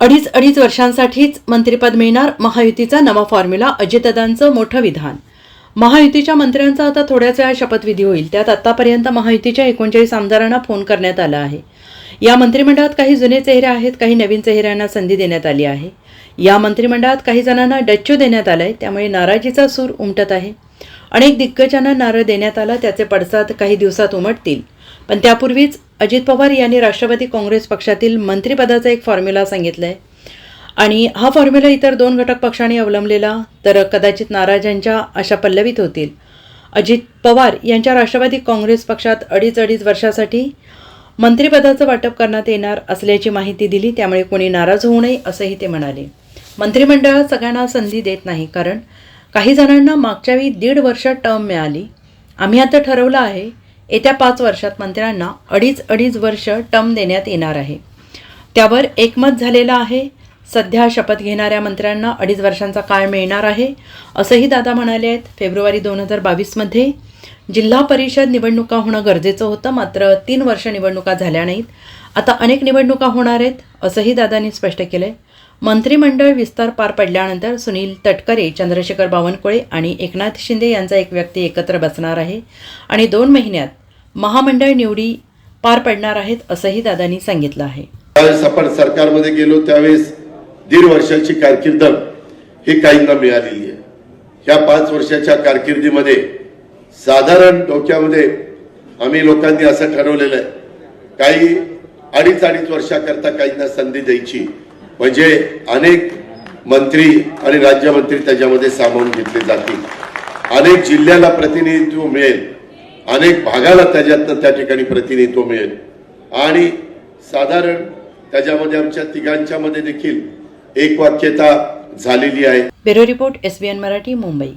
अडीच अडीच वर्षांसाठीच मंत्रिपद मिळणार महायुतीचा नवा फॉर्म्युला अजितदादांचं मोठं विधान. महायुतीच्या मंत्र्यांचा आता थोड्याच वेळा शपथविधी होईल. त्यात आतापर्यंत महायुतीच्या एकोणचाळीस आमदारांना फोन करण्यात आला आहे. या मंत्रिमंडळात काही जुने चेहरे आहेत काही नवीन चेहऱ्यांना संधी देण्यात आली आहे. या मंत्रिमंडळात काही जणांना डच्चू देण्यात आलाय त्यामुळे नाराजीचा सूर उमटत आहे. अनेक दिग्गजांना नारळ देण्यात आला त्याचे पडसाद काही दिवसात उमटतील. पण त्यापूर्वीच अजित पवार यांनी राष्ट्रवादी काँग्रेस पक्षातील मंत्रिपदाचा एक फॉर्म्युला सांगितलाय. आणि हा फॉर्म्युला इतर दोन घटक पक्षांनी अवलंबलेला तर कदाचित नाराजांच्या आशा पल्लवित होतील. अजित पवार यांच्या राष्ट्रवादी काँग्रेस पक्षात अडीच अडीच वर्षासाठी मंत्रिपदाचं वाटप करण्यात येणार असल्याची माहिती दिली त्यामुळे कोणी नाराज होऊ नये असंही ते म्हणाले. मंत्रिमंडळ सगळ्यांना संधी देत नाही कारण काही जणांना मागच्या वेळी दीड वर्ष टर्म मिळाली. आम्ही आता ठरवलं आहे येत्या पाच वर्षात मंत्र्यांना अडीच अडीच वर्ष टर्म देण्यात येणार आहे. त्यावर एकमत झालेलं आहे सध्या शपथ घेणाऱ्या मंत्र्यांना अडीच वर्षांचा काळ मिळणार आहे असंही दादा म्हणाले आहेत फेब्रुवारी दोन हजार बावीसमध्ये जिल्हा परिषद निवडणुका होणं गरजेचं होतं मात्र तीन वर्ष निवडणुका झाल्या नाहीत. आता अनेक निवडणुका होणार आहेत असंही दादांनी स्पष्ट केलं आहे मंत्रिमंडळ विस्तार पार पडल्यानंतर सुनील तटकरे चंद्रशेखर बावनकुळे आणि एकनाथ शिंदे यांचा एक व्यक्ती एकत्र बसणार आहे आणि दोन महिन्यात महामंडळ निवडी पार पडणार आहेत असंही दादांनी सांगितलं आहे. ज्यावेळेस आपण सरकारमध्ये गेलो त्यावेळेस दीड वर्षाची कारकिर्द ही काहींना मिळालेली आहे. या पाच वर्षाच्या कारकिर्दीमध्ये साधारण डोक्यामध्ये आम्ही लोकांनी असं ठरवलेलं आहे काही अडीच अडीच वर्षाकरता काहींना संधी द्यायची म्हणजे अनेक मंत्री आणि राज्यमंत्री त्याच्यामध्ये सामावून घेतले जातील. अनेक जिल्ह्याला प्रतिनिधित्व मिळेल. अनेक भागाला त्याच्यातनं त्या ठिकाणी प्रतिनिधित्व मिळेल. आणि साधारण त्याच्यामध्ये आमच्या तिघांच्या मध्ये देखील एक वाक्यता झालेली आहे. Bureau report S Marathi Mumbai.